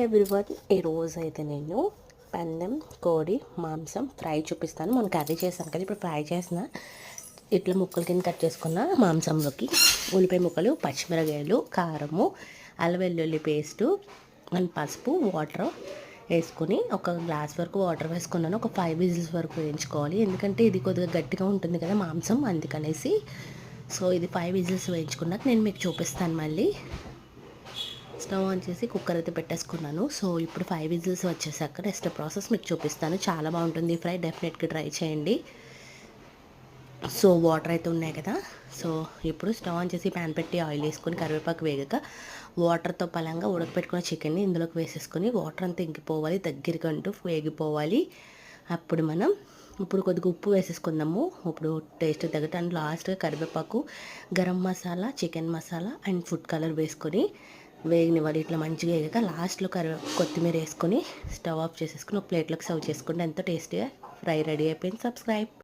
Everyone ఈరోజు అయితే నేను పందెం కోడి మాంసం ఫ్రై చూపిస్తాను. మనం కర్రీ చేస్తాను కదా ఇప్పుడు ఫ్రై చేసిన ఇట్లా ముక్కలు కింద కట్ చేసుకున్న మాంసంలోకి ఉల్లిపాయ ముక్కలు పచ్చిమిరకాయలు కారము అల్లవెల్లుల్లి పేస్టు అండ్ పసుపు వాటర్ వేసుకొని ఒక గ్లాస్ వరకు వాటర్ వేసుకున్నాను. ఒక ఫైవ్ విజిల్స్ వరకు వేయించుకోవాలి. ఎందుకంటే ఇది కొద్దిగా గట్టిగా ఉంటుంది కదా మాంసం అందుకనేసి. సో ఇది ఫైవ్ విజిల్స్ వేయించుకున్నాక నేను మీకు చూపిస్తాను మళ్ళీ. స్టవ్ ఆన్ చేసి కుక్కర్ అయితే పెట్టేసుకున్నాను. సో ఇప్పుడు ఫైవ్ విజిల్స్ వచ్చేసాక నెక్స్ట్ ప్రాసెస్ మీకు చూపిస్తాను. చాలా బాగుంటుంది ఫ్రై డెఫినెట్గా ట్రై చేయండి. సో వాటర్ అయితే ఉన్నాయి కదా. సో ఇప్పుడు స్టవ్ ఆన్ చేసి ప్యాన్ పెట్టి ఆయిల్ వేసుకొని కరివేపాకు వేగాక వాటర్తో పలంగా ఉడకపెట్టుకున్న చికెన్ని ఇందులోకి వేసేసుకొని వాటర్ అంతా ఇంకిపోవాలి దగ్గరికి అంటూ వేగిపోవాలి. అప్పుడు మనం ఇప్పుడు కొద్దిగా ఉప్పు వేసేసుకుందాము. ఇప్పుడు టేస్ట్ తగ్గట్టు అండ్ లాస్ట్గా కరివేపాకు garam masala chicken masala and food colour వేసుకొని వేగనివ్వాలి ఇట్లా మంచిగా వేగాక లాస్ట్లో కరివే కొత్తిమీర వేసుకొని స్టవ్ ఆఫ్ చేసేసుకుని ఒక ప్లేట్లోకి సర్వ్ చేసుకుంటే ఎంతో టేస్టీగా ఫ్రై రెడీ అయిపోయింది. సబ్స్క్రైబ్.